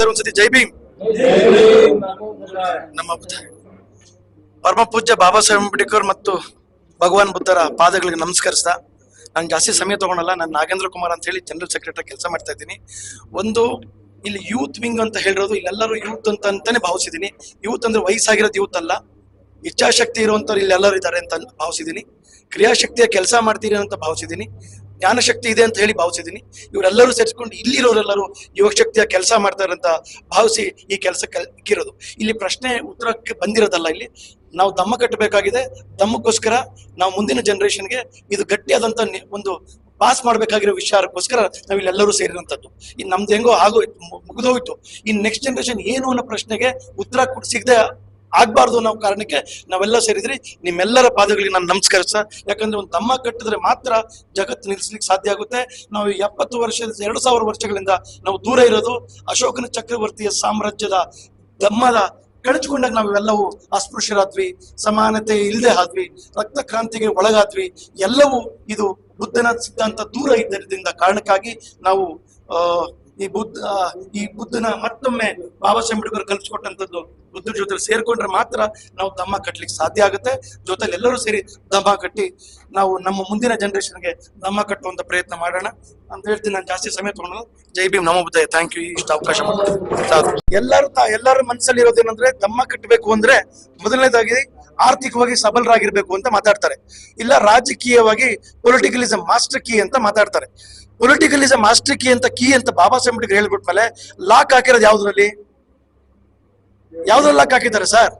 Sir, ಒಂದ್ಸತಿ ಜೈ ಭೀಮ್. ನಮ್ಮ ಬುದ್ಧ ಪರಮ ಪೂಜ್ಯ ಬಾಬಾ ಸಾಹೇಬ್ ಅಂಬೇಡ್ಕರ್ ಮತ್ತು ಭಗವಾನ್ ಬುದ್ಧರ ಪಾದಗಳಿಗೆ ನಮಸ್ಕರಿಸ್ತಾ, ನಾನು ಜಾಸ್ತಿ ಸಮಯ ತಗೊಳಲ್ಲ, ನಾನು ನಾಗೇಂದ್ರ ಕುಮಾರ್ ಅಂತ ಹೇಳಿ ಜನರಲ್ ಸೆಕ್ರೆಟರಿ ಕೆಲಸ ಮಾಡ್ತಾ ಇದ್ದೀನಿ. ಒಂದು ಇಲ್ಲಿ ಯೂತ್ ವಿಂಗ್ ಅಂತ ಹೇಳಿರೋದು, ಇಲ್ಲೆಲ್ಲರೂ ಯೂತ್ ಅಂತ ಅಂತಾನೆ ಭಾವಿಸಿದ್ದೀನಿ. ಯೂತ್ ಅಂದ್ರೆ ವಯಸ್ಸಾಗಿರೋದು ಯೂತ್ ಅಲ್ಲ. ಇಚ್ಛಾಶಕ್ತಿ ಇರುವಂತವ್ರು ಇಲ್ಲೆಲ್ಲರೂ ಇದ್ದಾರೆ ಅಂತ ಭಾವಿಸಿದ್ದೀನಿ. ಕ್ರಿಯಾಶಕ್ತಿಯ ಕೆಲಸ ಮಾಡ್ತೀರಿ ಅಂತ ಭಾವಿಸಿದ್ದೀನಿ. ಜ್ಞಾನಶಕ್ತಿ ಇದೆ ಅಂತ ಹೇಳಿ ಭಾವಿಸಿದ್ದೀನಿ. ಇವರೆಲ್ಲರೂ ಸೇರಿಸ್ಕೊಂಡು ಇಲ್ಲಿರೋರೆಲ್ಲರೂ ಯುವಕ ಶಕ್ತಿಯ ಕೆಲಸ ಮಾಡ್ತಾರೆ ಅಂತ ಭಾವಿಸಿ ಈ ಕೆಲಸ ಇಕ್ಕಿರೋದು. ಇಲ್ಲಿ ಪ್ರಶ್ನೆ ಉತ್ತರಕ್ಕೆ ಬಂದಿರೋದಲ್ಲ ಇಲ್ಲಿ. ನಾವು ದಮ್ಮ ಕಟ್ಟಬೇಕಾಗಿದೆ. ದಮ್ಮಕ್ಕೋಸ್ಕರ ನಾವು ಮುಂದಿನ ಜನರೇಷನ್ಗೆ ಇದು ಗಟ್ಟಿಯಾದಂತ ಒಂದು ಪಾಸ್ ಮಾಡಬೇಕಾಗಿರೋ ವಿಚಾರಕ್ಕೋಸ್ಕರ ನಾವು ಇಲ್ಲೆಲ್ಲರೂ ಸೇರಿರುವಂತದ್ದು ಇನ್ನು ನಮ್ದು ಹೆಂಗೋ ಆಗೋಯ್ತು ಮುಗಿದೋಯ್ತು. ಇನ್ನು ಇನ್ ನೆಕ್ಸ್ಟ್ ಜನರೇಷನ್ ಏನು ಅನ್ನೋ ಪ್ರಶ್ನೆಗೆ ಉತ್ತರ ಸಿಗದೆ ಆಗ್ಬಾರ್ದು ಅನ್ನೋ ಕಾರಣಕ್ಕೆ ನಾವೆಲ್ಲ ಸೇರಿದ್ರಿ ನಿಮ್ಮೆಲ್ಲರ ಪಾದಗಳಿಗೆ ನಾನು ನಮಸ್ಕರಿಸ ಯಾಕಂದ್ರೆ ಒಂದು ತಮ್ಮ ಕಟ್ಟಿದ್ರೆ ಮಾತ್ರ ಜಗತ್ತು ನಿಲ್ಲಿಸ್ಲಿಕ್ಕೆ ಸಾಧ್ಯ ಆಗುತ್ತೆ. ನಾವು ಎಪ್ಪತ್ತು ವರ್ಷ ಎರಡು ಸಾವಿರ ವರ್ಷಗಳಿಂದ ನಾವು ದೂರ ಇರೋದು. ಅಶೋಕನ ಚಕ್ರವರ್ತಿಯ ಸಾಮ್ರಾಜ್ಯದ ದಮ್ಮದ ಕಳಚ್ಕೊಂಡಾಗ ನಾವೆಲ್ಲವೂ ಅಸ್ಪೃಶ್ಯರಾದ್ವಿ, ಸಮಾನತೆ ಇಲ್ಲದೆ ಆದ್ವಿ, ರಕ್ತ ಕ್ರಾಂತಿಗೆ ಒಳಗಾದ್ವಿ. ಎಲ್ಲವೂ ಇದು ಬುದ್ಧನ ಸಿದ್ಧಾಂತ ದೂರ ಇದ್ದರಿಂದ ಕಾರಣಕ್ಕಾಗಿ ನಾವು ಈ ಬುದ್ಧ ಈ ಬುದ್ಧನ ಮತ್ತೊಮ್ಮೆ ಬಾಬಾ ಸಾಹೇಬ್ ಅಂಬೇಡ್ಕರ್ ಕಲ್ಪಿಸ್ಕೊಟ್ಟಂತದ್ದು ಬುದ್ಧ ಜೊತೆ ಸೇರ್ಕೊಂಡ್ರೆ ಮಾತ್ರ ನಾವು ದಮ್ಮ ಕಟ್ಟಲಿಕ್ಕೆ ಸಾಧ್ಯ ಆಗುತ್ತೆ. ಜೊತೆಲಿ ಎಲ್ಲರೂ ಸೇರಿ ದಮ್ಮ ಕಟ್ಟಿ ನಾವು ನಮ್ಮ ಮುಂದಿನ ಜನರೇಷನ್ಗೆ ದಮ್ಮ ಕಟ್ಟುವಂತ ಪ್ರಯತ್ನ ಮಾಡೋಣ. ಅಂತ ಹೇಳ್ತೀನಿ. ನಾನು ಜಾಸ್ತಿ ಸಮಯ ತಗೊಂಡು ಜೈ ಭೀಮ್. ನಮ ಬುದ್ಧ ಥ್ಯಾಂಕ್ ಯು ಇಷ್ಟು ಅವಕಾಶ ಮಾಡ್ತೀನಿ ಎಲ್ಲರೂ ಎಲ್ಲರ ಮನಸ್ಸಲ್ಲಿ ಇರೋದೇನಂದ್ರೆ ದಮ್ಮ ಕಟ್ಟಬೇಕು ಅಂದ್ರೆ ಮೊದಲನೇದಾಗಿ ಆರ್ಥಿಕವಾಗಿ ಸಬಲರಾಗಿರ್ಬೇಕು ಅಂತ ಮಾತಾಡ್ತಾರೆ. ಇಲ್ಲ ರಾಜಕೀಯವಾಗಿ ಪೊಲಿಟಿಕಲಿಸಂ ಮಾಸ್ಟರ್ ಕೀ ಅಂತ ಮಾತಾಡ್ತಾರೆ. ಪೊಲಿಟಿಕಲಿಸಂ ಮಾಸ್ಟರ್ ಕೀ ಅಂತ ಕೀ ಅಂತ ಬಾಬಾ ಸಾಹೇಬ್ ಅಂಬೇಡ್ಕರ್ ಹೇಳ್ಬಿಟ್ಮೇಲೆ ಲಾಕ್ ಹಾಕಿರೋದು ಯಾವ್ದ್ರಲ್ಲಿ? ಯಾವ್ದ್ರಲ್ಲಿ ಲಾಕ್ ಹಾಕಿದ್ದಾರೆ ಸರ್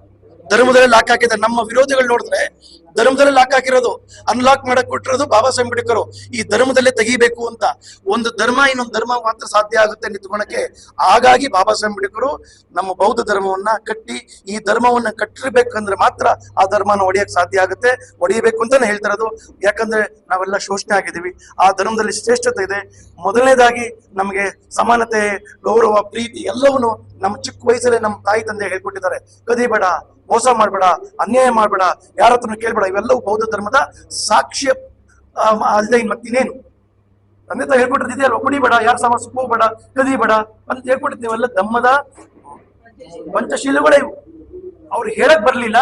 ಧರ್ಮದಲ್ಲಿ ಲಾಕ್ ಹಾಕಿದ್ದಾರೆ. ನಮ್ಮ ವಿರೋಧಿಗಳು ನೋಡಿದ್ರೆ ಧರ್ಮದಲ್ಲಿ ಲಾಕ್ ಹಾಕಿರೋದು ಅನ್ಲಾಕ್ ಮಾಡಕ್ ಕೊಟ್ಟಿರೋದು ಬಾಬಾ ಸಾಹೇಬ್ ಅಂಬೇಡ್ಕರ್. ಈ ಧರ್ಮದಲ್ಲೇ ತೆಗಿಬೇಕು ಅಂತ. ಒಂದು ಧರ್ಮ, ಇನ್ನೊಂದು ಧರ್ಮ ಮಾತ್ರ ಸಾಧ್ಯ ಆಗುತ್ತೆ ನಿಂತ್ಕೊಳಕ್ಕೆ ಹಾಗಾಗಿ ಬಾಬಾ ಸಾಹೇಬ್ ಅಂಬೇಡ್ಕರ್ ನಮ್ಮ ಬೌದ್ಧ ಧರ್ಮವನ್ನ ಕಟ್ಟಿ, ಈ ಧರ್ಮವನ್ನ ಕಟ್ಟಿರ್ಬೇಕಂದ್ರೆ ಮಾತ್ರ ಆ ಧರ್ಮನ ಒಡೆಯಕ್ ಸಾಧ್ಯ ಆಗುತ್ತೆ. ಒಡೆಯಬೇಕು ಅಂತಾನೆ ಹೇಳ್ತಿರೋದು ಯಾಕಂದ್ರೆ ನಾವೆಲ್ಲ ಶೋಷಣೆ ಆಗಿದ್ದೀವಿ. ಆ ಧರ್ಮದಲ್ಲಿ ಶ್ರೇಷ್ಠತೆ ಇದೆ. ಮೊದಲನೇದಾಗಿ ನಮಗೆ ಸಮಾನತೆ, ಗೌರವ, ಪ್ರೀತಿ ಎಲ್ಲವನ್ನು ನಮ್ಮ ಚಿಕ್ಕ ವಯಸ್ಸಲ್ಲೇ ನಮ್ಮ ತಾಯಿ ತಂದೆ ಹೇಳ್ಕೊಟ್ಟಿದ್ದಾರೆ. ಕದಿಬೇಡ ಮೋಸ ಮಾಡ್ಬೇಡ, ಅನ್ಯಾಯ ಮಾಡ್ಬೇಡ, ಯಾರ ಹತ್ರನೂ ಕೇಳ್ಬೇಡ. ಇವೆಲ್ಲವೂ ಬೌದ್ಧ ಧರ್ಮದ ಸಾಕ್ಷ್ಯ ಅಲ್ಲದೆ ಇನ್ ಮತ್ತಿನೇನು ತಂದೆ ತಾಯಿ ಹೇಳ್ಕೊಟ್ಟಿದ್ದೆ ಅಲ್ವಾ? ಕುಡಿಬೇಡ ಯಾರ ಸಮಸ್ಯೆ ಹೋಗ್ಬೇಡ, ಕದಿಬೇಡ ಅಂತ ಹೇಳ್ಕೊಟ್ಟಿದ್ದೀವಲ್ಲ ಧಮ್ಮದ ಪಂಚಶೀಲಗಳೇ ಇವು. ಅವ್ರು ಹೇಳಕ್ ಬರ್ಲಿಲ್ಲ,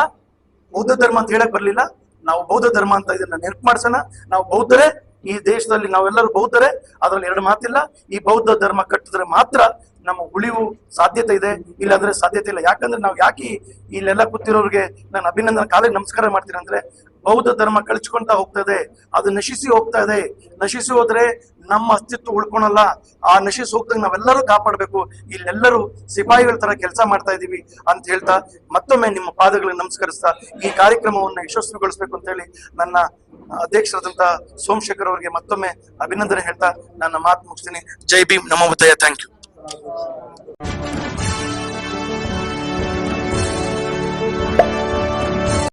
ಬೌದ್ಧ ಧರ್ಮ ಅಂತ ಹೇಳಕ್ ಬರ್ಲಿಲ್ಲ. ನಾವು ಬೌದ್ಧ ಧರ್ಮ ಅಂತ ಇದನ್ನ ನೆನಪು ಮಾಡ್ಸೋಣ. ನಾವು ಬೌದ್ಧರೇ ಈ ದೇಶದಲ್ಲಿ ನಾವೆಲ್ಲರೂ ಬೌದ್ಧರೇ, ಅದರಲ್ಲಿ ಎರಡು ಮಾತಿಲ್ಲ. ಈ ಬೌದ್ಧ ಧರ್ಮ ಕಟ್ಟಿದ್ರೆ ಮಾತ್ರ ನಮ್ಮ ಉಳಿವು ಸಾಧ್ಯತೆ ಇದೆ. ಇಲ್ಲಾಂದ್ರೆ ಸಾಧ್ಯತೆ ಇಲ್ಲ. ಯಾಕಂದ್ರೆ ನಾವು ಯಾಕೆ ಇಲ್ಲೆಲ್ಲ ಕೂತಿರೋರಿಗೆ ನಾನು ಅಭಿನಂದನ ಕಾಲೇ ನಮಸ್ಕಾರ ಮಾಡ್ತೀನಿ ಅಂದ್ರೆ ಬೌದ್ಧ ಧರ್ಮ ಕಳ್ಚ್ಕೊಂತ ಹೋಗ್ತದೆ. ಅದು ನಶಿಸಿ ಹೋಗ್ತಾ ಇದೆ. ನಶಿಸಿ ಹೋದ್ರೆ ನಮ್ಮ ಅಸ್ತಿತ್ವ ಉಳ್ಕೊಳಲ್ಲ. ಆ ನಶಿಸಿ ಹೋಗ್ದಂಗೆ ನಾವೆಲ್ಲರೂ ಕಾಪಾಡಬೇಕು. ಇಲ್ಲೆಲ್ಲರೂ ಸಿಪಾಯಿಗಳ ತರ ಕೆಲಸ ಮಾಡ್ತಾ ಇದೀವಿ ಅಂತ ಹೇಳ್ತಾ ಮತ್ತೊಮ್ಮೆ ನಿಮ್ಮ ಪಾದಗಳಿಗೆ ನಮಸ್ಕರಿಸ್ತಾ ಈ ಕಾರ್ಯಕ್ರಮವನ್ನು ಯಶಸ್ವಿಗೊಳಿಸ್ಬೇಕು ಅಂತ ಹೇಳಿ ನನ್ನ ಅಧ್ಯಕ್ಷರಾದಂತ ಸೋಮಶೇಖರ್ ಅವರಿಗೆ ಮತ್ತೊಮ್ಮೆ ಅಭಿನಂದನೆ ಹೇಳ್ತಾ ನನ್ನ ಮಾತು ಮುಗಿಸ್ತೀನಿ. ಜೈ ಭೀಮ್. ನಮೋ ಉದಯ. Thank you.